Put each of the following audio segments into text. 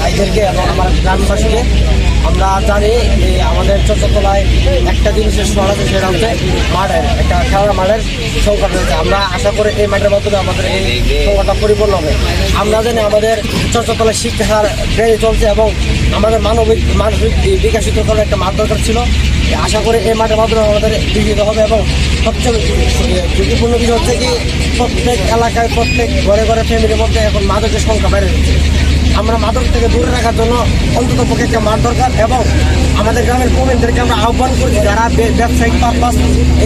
ভাইদেরকে এবং আমার গ্রামবাসীকে আমরা জানি যে আমাদের চট্টতলায় একটা জিনিসের শহর আছে, সেটা হচ্ছে মাঠের, একটা খেলার মাঠের সংকট রয়েছে। আমরা আশা করি এই মাঠের মাধ্যমে আমাদের এই সংকটটা পরিপূর্ণ হবে। আমরা জানি আমাদের চট্টতলায় শিক্ষার বেড়ে চলছে এবং আমাদের মানবিক মানসিক বিকাশিত করার একটা মাঠ দরকার ছিল। আশা করি এই মাঠের মাধ্যমে আমাদের বিকশিত হবে এবং সবচেয়ে ঝুঁকিপূর্ণ বিষয় হচ্ছে কি প্রত্যেক এলাকায় প্রত্যেক ঘরে ঘরে ফ্যামিলির মধ্যে এখন মাদকের সংখ্যা বেড়ে যাচ্ছে। আমরা মাদক থেকে দূরে রাখার জন্য অন্তত পক্ষে একটা মাঠ দরকার এবং আমাদের গ্রামের প্রবীণদেরকে আমরা আহ্বান করছি যারা ব্যবসায়িক পারপাস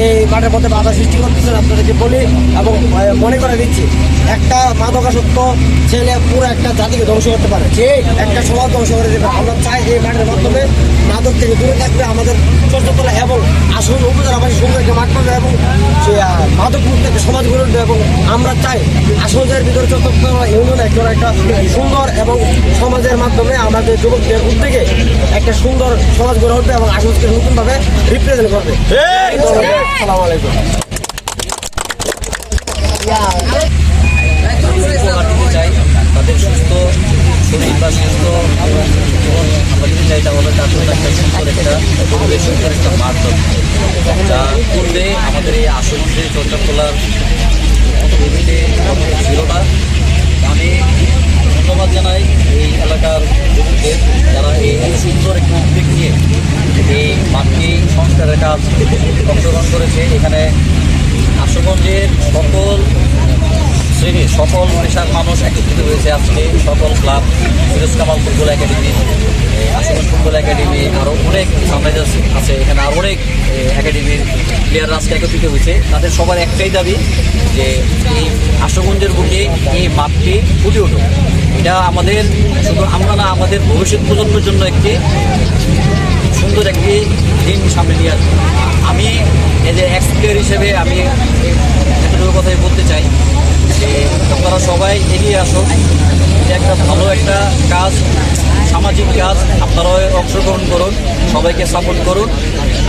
এই মাঠের মধ্যে বাধা সৃষ্টি করতেছেন আপনাদেরকে বলি এবং মনে করে দিচ্ছি একটা মাদকাসক্ত ছেলে পুরো একটা জাতিকে ধ্বংস করতে পারে। যে একটা সমাজ ধ্বংস করে দেবে আমরা চাই এই মাঠের মাধ্যমে মাদক থেকে দূরে থাকবে আমাদের চর্চতলা এবং আসল উপজেলাবাসী সুন্দর একটা মাঠ পাবে এবং আহ, মাদক মুক্ত একটা সমাজ গড়ে উঠবে এবং আমরা চাই আসলের ভিতরে চট্টগ্রাম ইউনিয়ন একজন একটা সুন্দর এবং সমাজের মাধ্যমে আমাদের যুবকদের উদ্যোগে একটা সুন্দর সমাজ গড়ে উঠবে এবং আসলকে নতুনভাবে রিপ্রেজেন্ট করবে। সালাম আলাইকুম। চাই। তাদের সুস্থ শরীর বা সুস্থ জীবন আমরা দিতে তার জন্য একটা সুন্দর একটা পরিবেশ সুন্দর একটা মাঠ যা পূর্বে আমাদের এই আশুগঞ্জে চর্চাতলার পূর্বে ছিল না। আমি ধন্যবাদ জানাই এই এলাকার যুবকদের যারা এই সুন্দর একটি উদ্যোগ নিয়ে এই মাঠটি সংস্কারের কাজ অংশগ্রহণ করেছে। এখানে আশুগঞ্জের সকল শ্রেণির সকল পেশার মানুষ একত্রিত হয়েছে আজকে। সকল club Firoz Kamal football academy Ashuganj football academy আরও অনেক সানরাইজার্স আছে এখানে আরও অনেক একাডেমির প্লেয়াররা আজকে একত্রিত হয়েছে। তাদের সবার একটাই দাবি যে এই আশুগঞ্জের বুকে এই মাঠটি ফুটে উঠুক। এটা আমাদের, শুধু আমরা না, আমাদের ভবিষ্যৎ প্রজন্মের জন্য একটি সুন্দর একটি দিন সামনে নিয়ে আসব। আমি এজ এ এক্স প্লেয়ার হিসেবে আমি এতটুকু কথাই বলতে চাই আপনারা সবাই এগিয়ে আসো এটা একটা ভালো একটা কাজ, সামাজিক কাজ। আপনারাও অংশগ্রহণ করুন, সবাইকে সাপোর্ট করুন।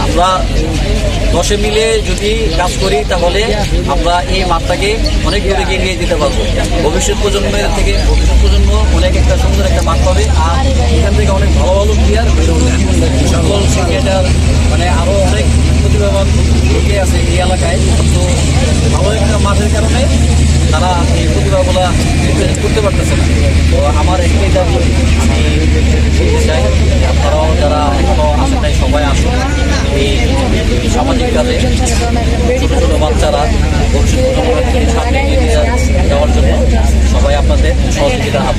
আমরা দশে মিলে যদি কাজ করি, তাহলে আমরা এই মাঠটাকে অনেক দূরে এগিয়ে নিয়ে যেতে পারব। ভবিষ্যৎ প্রজন্মের থেকে ভবিষ্যৎ প্রজন্ম অনেক একটা সুন্দর একটা মাঠ পাবে। আর এখান থেকে অনেক ভালো ভালো প্লেয়ার সকল ক্রিকেটার মানে আরও অনেক প্রতিভাবান লোকে আছে এই এলাকায়। তো ভালো একটা মাঠের কারণে তারা এই প্রতিভাগুলা represent করতে পারতেছে না। তো আমার একটাই দাবি আমি চাই, আপনারাও যারা এখনও আসেন তাই সবাই আসুন এই সামাজিক কাজে, ছোটো ছোটো বাচ্চারা ভবিষ্যৎ সামনে এগিয়ে যাওয়ার জন্য সবাই আপনাদের সহযোগিতা হাত